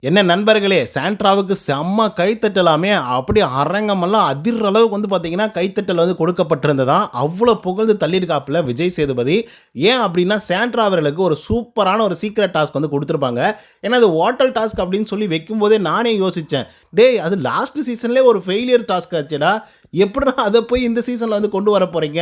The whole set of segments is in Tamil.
என்ன நண்பர்களே சாண்ட்ராவுக்கு செம்ம கைத்தட்டலாமே. அப்படி அரங்கமெல்லாம் அதிர்ற அளவுக்கு வந்து பார்த்தீங்கன்னா கைத்தட்டல் வந்து கொடுக்கப்பட்டிருந்ததா? அவ்வளோ புகழ்ந்து தள்ளியிருக்காப்புல விஜய் சேதுபதி. ஏன் அப்படின்னா சாண்ட்ரா அவர்களுக்கு ஒரு சூப்பரான ஒரு சீக்ரெட் டாஸ்க் வந்து கொடுத்துருப்பாங்க. ஏன்னா அது வாட்டல் டாஸ்க் அப்படின்னு சொல்லி வைக்கும்போதே நானே யோசித்தேன் டேய் அது லாஸ்ட் சீசன்லேயே ஒரு ஃபெயிலியர் டாஸ்க் ஆச்சுடா. எப்படிடா அதை போய் இந்த சீசனில் வந்து கொண்டு வர போகிறீங்க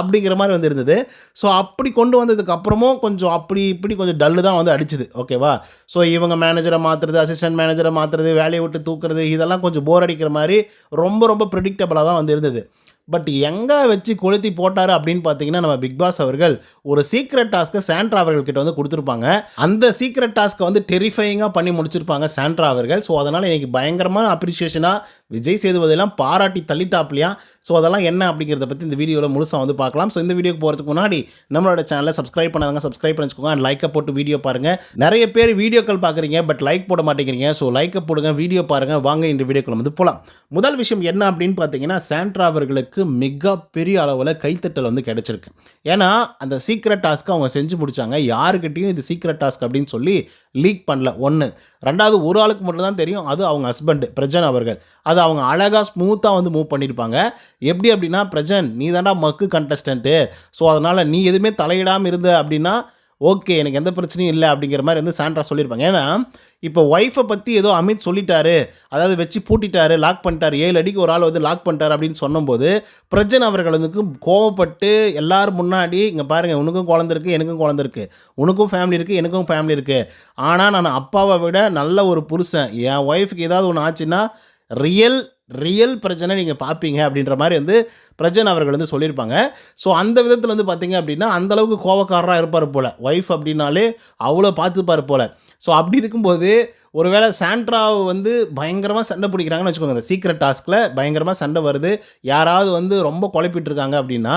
அப்படிங்கிற மாதிரி வந்து இருந்தது. ஸோ அப்படி கொண்டு வந்ததுக்கு அப்புறமும் கொஞ்சம் அப்படி இப்படி கொஞ்சம் டல்லு தான் வந்து அடிச்சுது. ஓகேவா ஸோ இவங்க மேனேஜரை மாற்றுறது அசிஸ்டன்ட் மேனேஜரை மாற்றுறது வேலையை விட்டு தூக்குறது இதெல்லாம் கொஞ்சம் போர் அடிக்கிற மாதிரி ரொம்ப ரொம்ப ப்ரிடிக்டபிளாக தான் வந்து இருந்தது. பட் எங்கே வச்சு கொளுத்தி போட்டார் அப்படின்னு பார்த்தீங்கன்னா நம்ம பிக் பாஸ் அவர்கள் ஒரு சீக்ரெட் டாஸ்க்கை சாண்ட்ரா அவர்கள்கிட்ட வந்து கொடுத்துருப்பாங்க. அந்த சீக்ரெட் டாஸ்க்கை வந்து டெரிஃபையிங்காக பண்ணி முடிச்சிருப்பாங்க சாண்ட்ரா அவர்கள். ஸோ அதனால் இன்றைக்கி பயங்கரமான அப்ரிஷியேஷனாக விஜய் சேதுபதியெல்லாம் பாராட்டி தள்ளிட்டாப்லையா? ஸோ அதெல்லாம் என்ன அப்படிங்கிறத பற்றி இந்த வீடியோவில் முழுசாக வந்து பார்க்கலாம். ஸோ இந்த வீடியோக்கு போகிறதுக்கு முன்னாடி நம்மளோட சேனலை சப்ஸ்கிரைப் பண்ணாதவங்க சப்ஸ்கிரைப் பண்ணிச்சுக்கோங்க. அண்ட் லைக்கை போட்டு வீடியோ பாருங்கள் நிறைய பேர் வீடியோக்கள் பார்க்குறீங்க பட் லைக் போட மாட்டேங்கிறீங்க. ஸோ லைக்கை போடுங்க வீடியோ பாருங்கள் வாங்க இந்த வீடியோக்குள்ள வந்து போகலாம் முதல் விஷயம் என்ன அப்படின்னு பார்த்தீங்கன்னா சாண்ட்ரா அவர்களுக்கு மிகப்பெரிய அளவில் கைத்தட்டல் வந்து கிடச்சிருக்கு. ஏன்னா அந்த சீக்ரெட் டாஸ்க்கை அவங்க செஞ்சு முடிச்சாங்க. யாருக்கிட்டையும் இது சீக்ரெட் டாஸ்க் அப்படின்னு சொல்லி லீக் பண்ணல. ஒன்று ரெண்டாவது ஒரு ஆளுக்கு மட்டும் தான் தெரியும். அது அவங்க ஹஸ்பண்டு பிரஜன் அவர்கள். அது அவங்க அழகாக ஸ்மூத்தாக வந்து மூவ் பண்ணியிருப்பாங்க எப்படி அப்படின்னா பிரஜன் நீ தாண்டா மக்கு கண்டஸ்டண்ட்டு ஸோ அதனால் நீ எதுவுமே தலையிடாமல் இருந்த அப்படின்னா ஓகே எனக்கு எந்த பிரச்சனையும் இல்லை அப்படிங்கிற மாதிரி வந்து சாண்ட்ரா சொல்லியிருப்பாங்க. ஏன்னா இப்போ ஒய்ஃபை பற்றி ஏதோ அமித் சொல்லிட்டாரு அதாவது வச்சு பூட்டிட்டாரு லாக் பண்ணிட்டாரு ஏழு அடிக்கு ஒரு ஆள் வந்து லாக் பண்ணிட்டாரு அப்படின்னு சொன்னபோது பிரஜன் அவர்கள் வந்து கோவப்பட்டு எல்லாரும் முன்னாடி இங்கே பாருங்கள் உனக்கும் குழந்திருக்கு இருக்குது எனக்கும் குழந்திருக்கு இருக்குது உனக்கும் ஃபேமிலி இருக்குது எனக்கும் ஃபேமிலி இருக்குது ஆனால் நான் அப்பாவை விட நல்ல ஒரு புருஷன். என் ஒய்ஃபுக்கு ஏதாவது ஒன்று ஆச்சுன்னா ரியல் ரியல் பிரச்சனை நீங்கள் பார்ப்பீங்க அப்படின்ற மாதிரி வந்து பிரஜன் அவர்கள் வந்து சொல்லியிருப்பாங்க. ஸோ அந்த விதத்தில் வந்து பார்த்தீங்க அப்படின்னா அந்தளவுக்கு கோவக்காரராக இருப்பார் போல். ஒய்ஃப் அப்படின்னாலே அவ்வளோ பார்த்துப்பார் போல். ஸோ அப்படி இருக்கும்போது ஒருவேளை சாண்ட்ராவை வந்து பயங்கரமாக சண்டை பிடிக்கிறாங்கன்னு வச்சுக்கோங்க இந்த சீக்ரெட் டாஸ்கில் பயங்கரமாக சண்டை வருது. யாராவது வந்து ரொம்ப குழப்பிட்டுருக்காங்க அப்படின்னா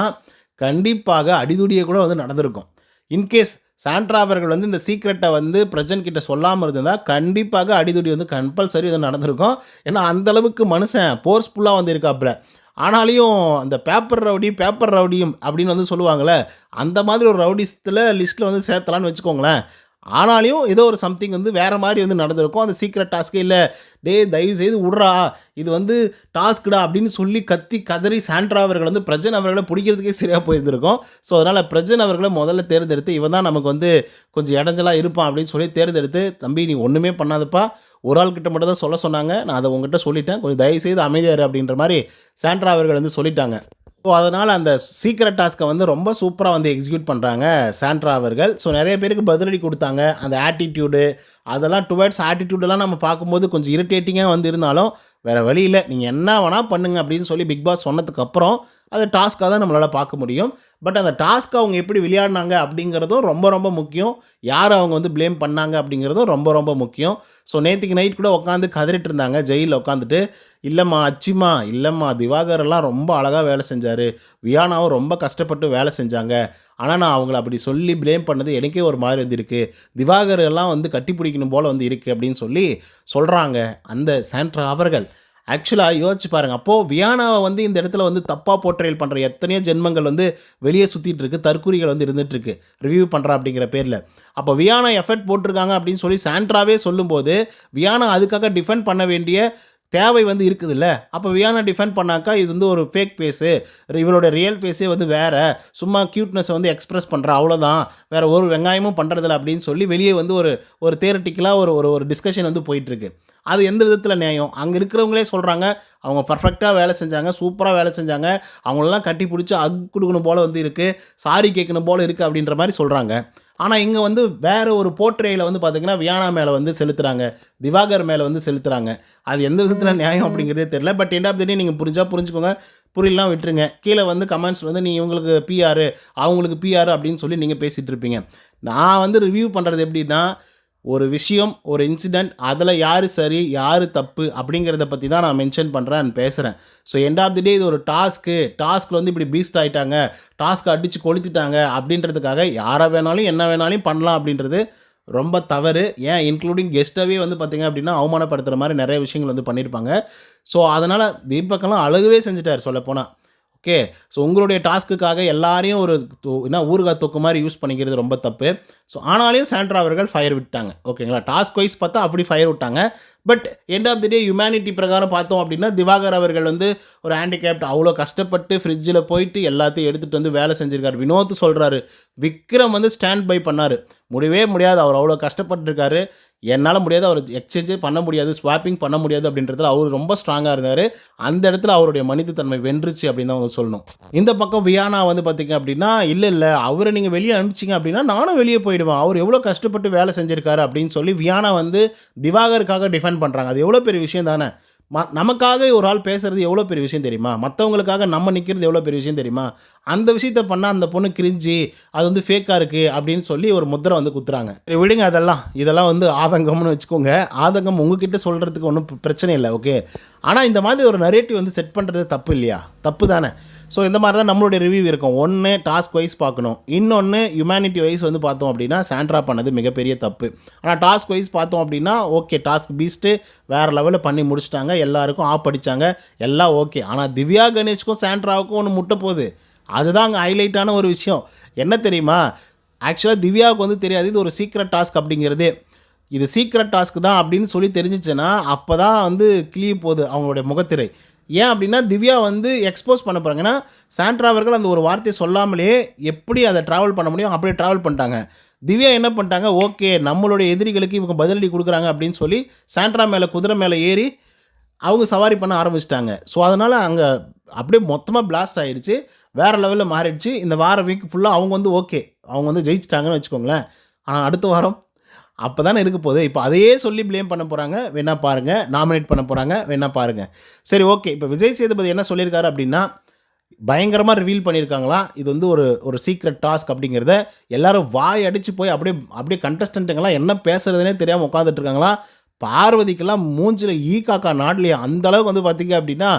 கண்டிப்பாக அடிதுடியை கூட வந்து நடந்திருக்கும். இன்கேஸ் சாண்ட்ரா அவர்கள் வந்து இந்த சீக்ரெட்டை வந்து பிரஜன் கிட்ட சொல்லாமல் இருந்தால் கண்டிப்பாக அடிதுடி வந்து கம்பல்சரி வந்து நடந்திருக்கும். ஏன்னா அந்தளவுக்கு மனுஷன் ஃபோர்ஸ்ஃபுல்லாக வந்து இருக்காப்புல ஆனாலையும் அந்த பேப்பர் ரவுடி பேப்பர் ரவுடியும் அப்படின்னு வந்து சொல்லுவாங்களே அந்த மாதிரி ஒரு ரவுடிஸ்த்தில் லிஸ்ட்டில் வந்து சேர்த்தலான்னு வச்சுக்கோங்களேன். ஆனாலையும் ஏதோ ஒரு சம்திங் வந்து வேறு மாதிரி வந்து நடந்திருக்கும். அந்த சீக்ரெட் டாஸ்க்கு இல்லை டே தயவு செய்து விட்றா இது வந்து டாஸ்க்குடா அப்படின்னு சொல்லி கத்தி கதறி சாண்ட்ரா அவர்கள் வந்து பிரஜன் அவர்களை பிடிக்கிறதுக்கே சரியாக போயிருந்திருக்கும். ஸோ அதனால் பிரஜன் அவர்களை முதல்ல தேர்ந்தெடுத்து இவன் தான் நமக்கு வந்து கொஞ்சம் இடைஞ்சலாக இருப்பான் அப்படின்னு சொல்லி தேர்ந்தெடுத்து தம்பி நீ ஒன்றுமே பண்ணாதப்பா. ஒரு ஆள் கிட்ட மட்டும் தான் சொல்ல சொன்னாங்க. நான் அதை உங்ககிட்ட சொல்லிட்டேன். கொஞ்சம் தயவு செய்து அப்படின்ற மாதிரி சாண்ட்ரா அவர்கள் வந்து சொல்லிட்டாங்க. ஸோ அதனால் அந்த சீக்ரெட் டாஸ்க்கை வந்து ரொம்ப சூப்பராக வந்து எக்ஸிக்யூட் பண்ணுறாங்க சாண்ட்ரா அவர்கள். ஸோ நிறைய பேருக்கு பதிலடி கொடுத்தாங்க. அந்த ஆட்டிடியூடு அதெல்லாம் டுவர்ட்ஸ் ஆட்டிடியூடெல்லாம் நம்ம பார்க்கும்போது கொஞ்சம் இரிட்டேட்டிங்காக வந்து இருந்தாலும் வேறு வழியில் நீங்கள் என்ன வேணால் பண்ணுங்க அப்படின்னு சொல்லி பிக் பாஸ் சொன்னதுக்கப்புறம் அது டாஸ்க்காக தான் நம்மளால் பார்க்க முடியும். பட் அந்த டாஸ்க்கை அவங்க எப்படி விளையாடினாங்க அப்படிங்கிறதும் ரொம்ப ரொம்ப முக்கியம். யார் அவங்க வந்து ப்ளேம் பண்ணாங்க அப்படிங்கிறதும் ரொம்ப ரொம்ப முக்கியம். ஸோ நேற்றுக்கு நைட் கூட உட்காந்து கதறிட்டு இருந்தாங்க ஜெயிலில் உட்காந்துட்டு இல்லைம்மா அச்சிம்மா இல்லைம்மா திவாகரெல்லாம் ரொம்ப அழகாக வேலை செஞ்சார். வியானாவும் ரொம்ப கஷ்டப்பட்டு வேலை செஞ்சாங்க. ஆனால் நான் அவங்கள அப்படி சொல்லி ப்ளேம் பண்ணது எனக்கே ஒரு மாதிரி வந்துருக்கு திவாகர் எல்லாம் வந்து கட்டி பிடிக்கணும் போல் வந்து இருக்குது அப்படின்னு சொல்லி சொல்கிறாங்க அந்த சாண்ட்ரா அவர்கள். ஆக்சுவலாக யோசிச்சு பாருங்கள் அப்போது வியானாவை வந்து இந்த இடத்துல வந்து தப்பாக போர்ட்ரேல் பண்ணுற எத்தனையோ ஜென்மங்கள் வந்து வெளியே சுற்றிட்டு இருக்கு. தற்கூரிகள் வந்து இருந்துகிட்ருக்கு ரிவ்யூ பண்ணுறா அப்படிங்கிற பேரில். அப்போ வியானா எஃபர்ட் போட்டிருக்காங்க அப்படின்னு சொல்லி சாண்ட்ராவே சொல்லும்போது வியானா அதுக்காக டிஃபெண்ட் பண்ண வேண்டிய தேவை வந்து இருக்குதுல்ல. அப்போ வியானா டிஃபெண்ட் பண்ணாக்கா இது வந்து ஒரு ஃபேக் ஃபேஸு இவளோட ரியல் ஃபேஸே வந்து வேறு. சும்மா க்யூட்னஸை வந்து எக்ஸ்ப்ரெஸ் பண்ணுற அவ்வளோதான் வேறு ஒரு வெங்காயமும் பண்ணுறதில்ல அப்படின்னு சொல்லி வெளியே வந்து ஒரு ஒரு தேரட்டிக்கலாக ஒரு ஒரு ஒரு டிஸ்கஷன் வந்து போயிட்டுருக்கு அது எந்த விதத்தில் நியாயம்? அங்கே இருக்கிறவங்களே சொல்கிறாங்க அவங்க பர்ஃபெக்டாக வேலை செஞ்சாங்க சூப்பராக வேலை செஞ்சாங்க அவங்களெல்லாம் கட்டி பிடிச்சி அக் கொடுக்கணும் போல் வந்து இருக்குது சாரி கேட்கணும் போல் இருக்குது அப்படின்ற மாதிரி சொல்கிறாங்க ஆனால் இங்கே வந்து வேறு ஒரு போர்ட்ரேயில் வந்து பார்த்திங்கன்னா வியானா மேலே வந்து செலுத்துகிறாங்க திவாகர் மேலே வந்து செலுத்துகிறாங்க அது எந்த விதத்தில் நியாயம் அப்படிங்கிறதே தெரியல. But end of the day நீங்கள் புரிஞ்சால் புரிஞ்சுக்கோங்க புரியலாம் விட்டுருங்க. கீழே வந்து கமெண்ட்ஸ் வந்து நீ இவங்களுக்கு பிஆர் அவங்களுக்கு பிஆர் அப்படின்னு சொல்லி நீங்கள் பேசிகிட்டு இருப்பீங்க. நான் வந்து ரிவ்யூ பண்ணுறது எப்படின்னா ஒரு விஷயம் ஒரு இன்சிடெண்ட் அதில் யார் சரி யார் தப்பு அப்படிங்கிறத பற்றி தான் நான் மென்ஷன் பண்ணுறேன் பேசுகிறேன் so end of the day இது ஒரு டாஸ்க்கு டாஸ்க்கில் வந்து இப்படி பீஸ்ட் ஆகிட்டாங்க டாஸ்க்கை அடித்து கொளுத்திட்டாங்க அப்படின்றதுக்காக யாரை வேணாலும் என்ன வேணாலும் பண்ணலாம் அப்படின்றது ரொம்ப தவறு. ஏன்? இன்க்ளூடிங் கெஸ்ட்டவே வந்து பார்த்திங்க அப்படின்னா அவமானப்படுத்துகிற மாதிரி நிறைய விஷயங்கள் வந்து பண்ணியிருப்பாங்க ஸோ அதனால் தீபக்கெல்லாம் அழகவே செஞ்சுட்டார் சொல்லப்போனால் ஓகே. ஸோ உங்களுடைய டாஸ்க்குக்காக எல்லாரையும் ஒரு என்ன ஊறுகாய் தொக்கு மாதிரி யூஸ் பண்ணிக்கிறது ரொம்ப தப்பு. ஸோ ஆனாலையும் சாண்ட்ரா அவர்கள் ஃபயர் விட்டாங்க. ஓகேங்களா? டாஸ்க் வைஸ் பார்த்தா அப்படி ஃபயர் விட்டாங்க. But end of the day humanity பிரகாரம் பார்த்தோம் அப்படின்னா திவாகர் அவர்கள் வந்து ஒரு ஹேண்டிகேப்ட் அவ்வளோ கஷ்டப்பட்டு ஃப்ரிட்ஜில் போயிட்டு எல்லாத்தையும் எடுத்துகிட்டு வந்து வேலை செஞ்சுருக்காரு. வினோத் சொல்கிறாரு விக்ரம் வந்து ஸ்டாண்ட் பை பண்ணார். முடியவே முடியாது அவர் அவ்வளோ கஷ்டப்பட்டுருக்காரு. என்னால் முடியாது அவர் எக்ஸ்சேஞ்சே பண்ண முடியாது ஸ்வாப்பிங் பண்ண முடியாது அப்படின்றதுல அவர் ரொம்ப ஸ்ட்ராங்காக இருந்தார். அந்த இடத்துல அவருடைய மனிதத்தன்மை வென்றுச்சு அப்படின்னு தான் அவங்க சொல்லணும். இந்த பக்கம் வியானா வந்து பார்த்தீங்க அப்படின்னா இல்லை இல்லை அவரை நீங்கள் வெளியே அனுப்பிச்சிங்க அப்படின்னா நானும் வெளியே போயிடுவேன். அவர் எவ்வளோ கஷ்டப்பட்டு வேலை செஞ்சிருக்காரு அப்படின்னு சொல்லி வியானா வந்து திவாகருக்காக டிஃபெண்ட் பண்ணுறாங்க அது எவ்வளோ பெரிய விஷயம் தானே? ம நமக்காக ஒரு ஆள் பேசுறது எவ்வளோ பெரிய விஷயம் தெரியுமா? மற்றவங்களுக்காக நம்ம நிற்கிறது எவ்வளோ பெரிய விஷயம் தெரியுமா? அந்த விஷயத்த பண்ணால் அந்த பொண்ணு கிரிஞ்சி அது வந்து ஃபேக்காக இருக்குது அப்படின்னு சொல்லி ஒரு முத்திரை வந்து குத்துறாங்க. சரி விடுங்க அதெல்லாம். இதெல்லாம் வந்து ஆதங்கம்னு வச்சுக்கோங்க. ஆதங்கம் உங்ககிட்ட சொல்கிறதுக்கு ஒன்றும் பிரச்சனை இல்லை ஓகே ஆனால் இந்த மாதிரி ஒரு நரேட்டிவ் வந்து செட் பண்ணுறது தப்பு இல்லையா? தப்பு தானே ஸோ இந்த மாதிரி தான் நம்மளுடைய ரிவ்யூ இருக்கும். ஒன்று டாஸ்க் வைஸ் பார்க்கணும். இன்னொன்று ஹியூமனிட்டி வைஸ் வந்து பார்த்தோம் அப்படின்னா சாண்ட்ரா பண்ணது மிகப்பெரிய தப்பு. ஆனால் டாஸ்க் வைஸ் பார்த்தோம் அப்படின்னா ஓகே டாஸ்க் பீஸ்ட்டு வேறு லெவலில் பண்ணி முடிச்சிட்டாங்க. எல்லாருக்கும் ஆப் அடித்தாங்க எல்லாம் ஓகே ஆனால் திவ்யா கணேஷ்க்கும் சாண்ட்ராவுக்கும் ஒன்று முட்டை போகுது. அதுதான் அங்கே ஹைலைட்டான ஒரு விஷயம். என்ன தெரியுமா? ஆக்சுவலாக திவ்யாவுக்கு வந்து தெரியாது. இது ஒரு சீக்ரெட் டாஸ்க் அப்படிங்கிறது. இது சீக்ரெட் டாஸ்க் தான் அப்படின்னு சொல்லி தெரிஞ்சிச்சுன்னா அப்போ தான் வந்து கிளிய போகுது அவங்களுடைய முகத்திரை. ஏன் அப்படின்னா திவ்யா வந்து எக்ஸ்போஸ் பண்ண போகிறாங்க ஏன்னா சாண்ட்ரா அவர்கள் அந்த ஒரு வார்த்தையை சொல்லாமலே எப்படி அதை ட்ராவல் பண்ண முடியும்? அப்படியே ட்ராவல் பண்ணிட்டாங்க. திவ்யா என்ன பண்ணிட்டாங்க? ஓகே நம்மளுடைய எதிரிகளுக்கு இவங்க பதிலடி கொடுக்குறாங்க அப்படின்னு சொல்லி சாண்ட்ரா மேலே குதிரை மேலே ஏறி அவங்க சவாரி பண்ண ஆரம்பிச்சிட்டாங்க. ஸோ அதனால் அங்கே அப்படியே மொத்தமாக பிளாஸ்ட் ஆகிடுச்சு வேறு லெவலில் மாறிடுச்சு. இந்த வார வீக் ஃபுல்லாக அவங்க வந்து ஓகே அவங்க வந்து ஜெயிச்சிட்டாங்கன்னு வச்சுக்கோங்களேன். ஆனால் அடுத்த வாரம் அப்போ தானே இருக்க போகுது. இப்போ அதையே சொல்லி ப்ளேம் பண்ண போகிறாங்க வேணா பாருங்கள் நாமினேட் பண்ண போகிறாங்க வேணா பாருங்கள் சரி ஓகே இப்போ விஜய் சேதுபதி என்ன சொல்லியிருக்காரு அப்படின்னா பயங்கரமாக ரிவீல் பண்ணியிருக்காங்களா? இது வந்து ஒரு ஒரு சீக்ரெட் டாஸ்க் அப்படிங்கிறத எல்லாரும் வாய் அடித்து போய் அப்படியே அப்படியே contestant-ங்கெல்லாம் என்ன பேசுறதுனே தெரியாமல் உட்காந்துட்ருக்காங்களா பார்வதிக்கெல்லாம் மூஞ்சில் ஈ காக்கா நாட்லையே. அந்தளவுக்கு வந்து பார்த்திங்க அப்படின்னா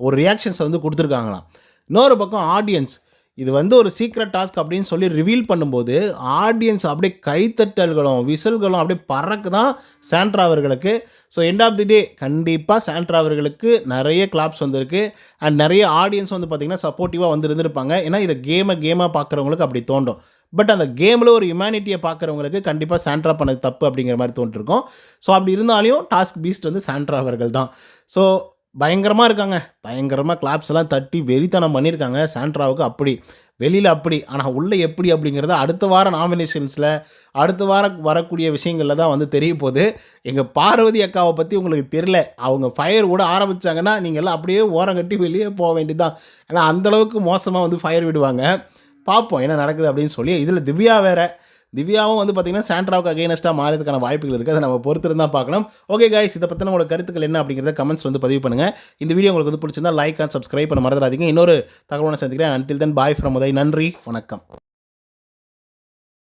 ஒரு ரியாக்ஷன்ஸை வந்து கொடுத்துருக்காங்களாம். இன்னொரு பக்கம் ஆடியன்ஸ் இது வந்து ஒரு சீக்ரெட் டாஸ்க் அப்படின்னு சொல்லி ரிவீல் பண்ணும்போது ஆடியன்ஸ் அப்படியே கைத்தட்டல்களும் விசில்களும் அப்படியே பறக்கு தான் சாண்ட்ரா அவர்களுக்கு. So end of the day கண்டிப்பாக சாண்ட்ரா அவர்களுக்கு நிறைய கிளாப்ஸ் வந்திருக்கு. அண்ட் நிறைய ஆடியன்ஸ் வந்து பார்த்திங்கன்னா சப்போர்ட்டிவாக வந்து இருந்திருப்பாங்க ஏன்னா இதை கேமை கேமாக பார்க்குறவங்களுக்கு அப்படி தோண்டும் பட் அந்த கேமில் ஒரு ஹியூமனிட்டியை பார்க்குறவங்களுக்கு கண்டிப்பாக சாண்ட்ரா பண்ணது தப்பு அப்படிங்கிற மாதிரி தோன்றிருக்கும். ஸோ அப்படி இருந்தாலையும் டாஸ்க் பீஸ்ட் வந்து சாண்ட்ரா அவர்கள் தான். ஸோ பயங்கரமாக இருக்காங்க. பயங்கரமாக கிளாப்ஸ் எல்லாம் தட்டி வெறித்தனம் பண்ணியிருக்காங்க. சாண்ட்ராவுக்கு அப்படி வெளியில் அப்படி ஆனால் உள்ளே எப்படி அப்படிங்கிறத அடுத்த வார நாமினேஷன்ஸில் அடுத்த வாரம் வரக்கூடிய விஷயங்களில் தான் வந்து தெரிய போகுது. எங்கள் பார்வதி அக்காவை பற்றி உங்களுக்கு தெரில அவங்க ஃபயர் கூட ஆரம்பித்தாங்கன்னா நீங்கள் எல்லாம் அப்படியே ஓரம் கட்டி வெளியே போக வேண்டியதுதான். ஏன்னா அந்தளவுக்கு மோசமாக வந்து ஃபயர் விடுவாங்க. பார்ப்போம் என்ன நடக்குது அப்படின்னு சொல்லி. இதில் திவ்யா வேறு திவ்யாவும் வந்து பார்த்தீங்கன்னா சாண்ட்ராவுக்கு அகைனஸ்ட்டாக மாறதுக்கான வாய்ப்புகள் இருக்குது அதை நம்ம பொறுத்திருந்தா பார்க்கணும் ஓகே கைஸ் இதை பற்றின உங்களோட கருத்துக்கள் என்ன அப்படிங்கிறத கமெண்ட்ஸ் வந்து பதிவு பண்ணுங்கள் இந்த வீடியோ உங்களுக்கு வந்து பிடிச்சிருந்தா லைக் அண்ட் சப்ஸ்கிரைப் பண்ண மறந்துடாதீங்க. இன்னொரு தகவலை சந்திக்கிறேன். Until then bye from Uday நன்றி. வணக்கம்.